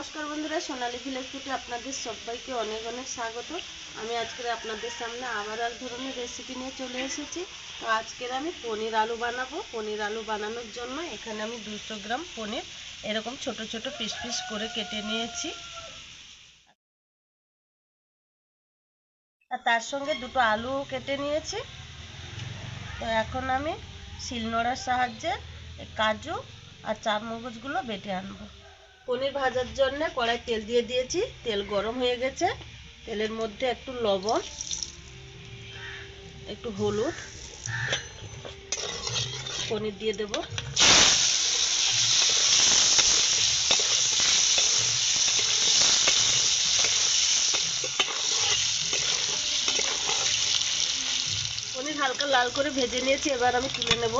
নমস্কার বন্ধুরা, সোনালি ভিলেজ আপনাদের সবাইকে অনেক অনেক স্বাগত। আমি আজকের আপনাদের সামনে আবার এক ধরনের রেসিপি নিয়ে চলে এসেছি। তো আজকের আমি পনির আলু বানাবো। পনির আলু বানানোর জন্য এখানে আমি দুশো গ্রাম পনির এরকম ছোট ছোট পিস পিস করে কেটে নিয়েছি। আর তার সঙ্গে দুটো আলু কেটে নিয়েছি। তো এখন আমি শিলনোড়ার সাহায্যে কাজু আর চার মগজগুলো বেটে আনব। পনির ভাজার জন্য কড়াই তেল দিয়ে দিয়েছি। তেল গরম হয়ে গেছে। তেলের মধ্যে একটু লবণ, একটু হলুদ, পনির দিয়ে দেব। পনির হালকা লাল করে ভেজে নিয়েছি, এবার আমি তুলে নেব।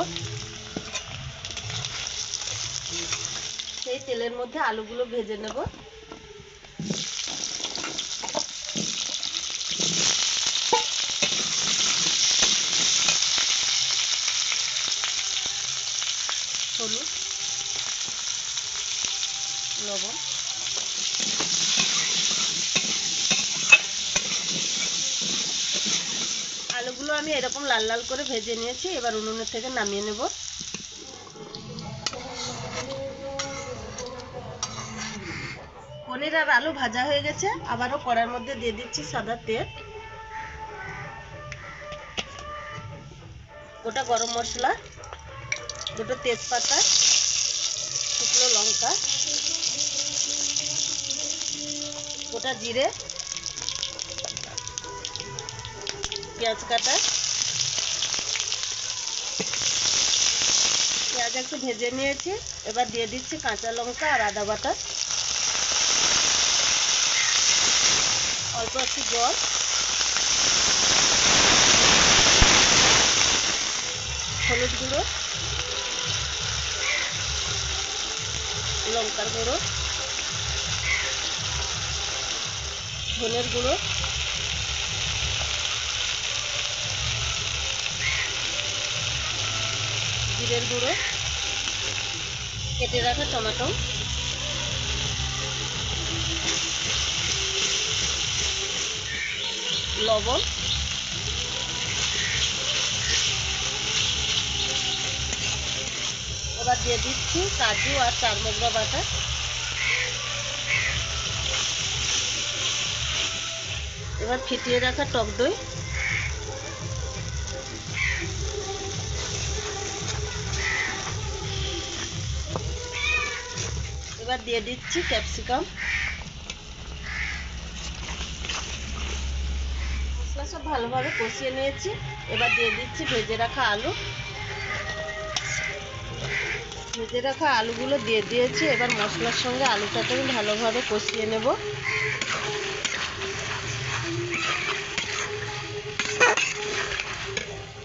সেই তেলের মধ্যে আলুগুলো ভেজে নেব। আলুগুলো আমি এরকম লাল লাল করে ভেজে নিয়েছি, এবার উনুনের থেকে নামিয়ে নেব। পনির আর আলু ভাজা হয়ে গেছে। আবারও কড়ার মধ্যে দিয়ে দিচ্ছি সাদা তেল। গোটা গরম মশলা, দুটো তেজপাতা, শুকনো লঙ্কা, গোটা জিরে, পেঁয়াজ কাটা। পেঁয়াজ একটু ভেজে নিয়েছি। এবার দিয়ে দিচ্ছি কাঁচা লঙ্কা আর আদা বাটা। অল্প একটু জল। হলুদ গুঁড়ো। লঙ্কার গুঁড়ো। ধনের গুঁড়ো। জিরের গুঁড়ো। কেটে রাখা টমেটো। লবণ। এবার দিয়ে দিচ্ছি কাজু আর চারমগড়া বাটা। এবার ফিটিয়ে রাখা টক দই। এবার দিয়ে দিচ্ছি ক্যাপসিকাম। মশলা সব ভালোভাবে কষিয়ে নিয়েছি। এবার দিয়ে দিচ্ছি ভেজে রাখা আলু। ভেজে রাখা আলুগুলো দিয়ে দিয়েছি। এবার মশলার সঙ্গে আলুটাকে আমি ভালোভাবে কষিয়ে নেব।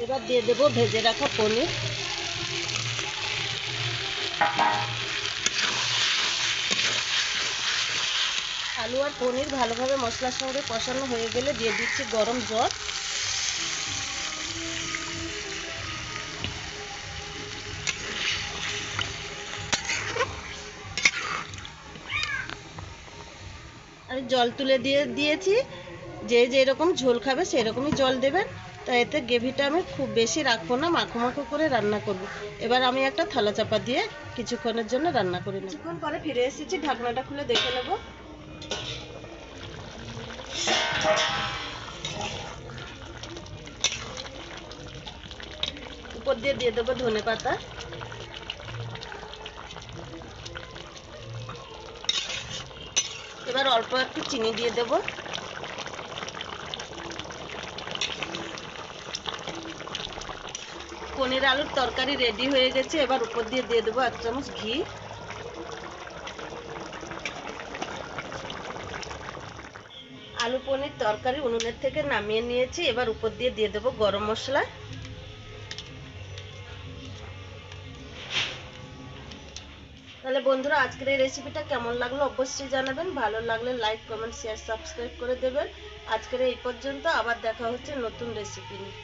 এবার দিয়ে দেব ভেজে রাখা পনির। আলু আর পনির ভালোভাবে মশলার সঙ্গে কষানো হয়ে গেলে দিয়ে দিচ্ছি গরম জল। আমি জল তুলে দিয়ে দিয়েছি। যে যেরকম ঝোল খাবে সেরকমই জল দেবেন। তা এতে গ্রেভিটা আমি খুব বেশি রাখব না, মাখো মাখো করে রান্না করব। এবার আমি একটা থালা চাপা দিয়ে কিছুক্ষণের জন্য রান্না করে নেব। কিছুক্ষণ পরে ফিরে এসেছি, ঢাকনাটা খুলে দেখে নেব। উপর দিয়ে দিয়ে দেবো ধনে পাতা এবার অল্প একটু চিনি দিয়ে দেব পনির আলুর তরকারি রেডি হয়ে গেছে এবার উপর দিয়ে দিয়ে দেবো এক চামচ ঘি আলু পনির তরকারি উনুনের থেকে নামিয়ে নিয়েছি। এবার উপর দিয়ে দিয়ে দেবো গরম মশলা। তাহলে বন্ধুরা, আজকের এই রেসিপিটা কেমন লাগল অবশ্যই জানাবেন। ভালো লাগলে লাইক কমেন্ট শেয়ার সাবস্ক্রাইব করে দেবেন। আজকের এই পর্যন্ত আবার দেখা হচ্ছে নতুন রেসিপি নিয়ে।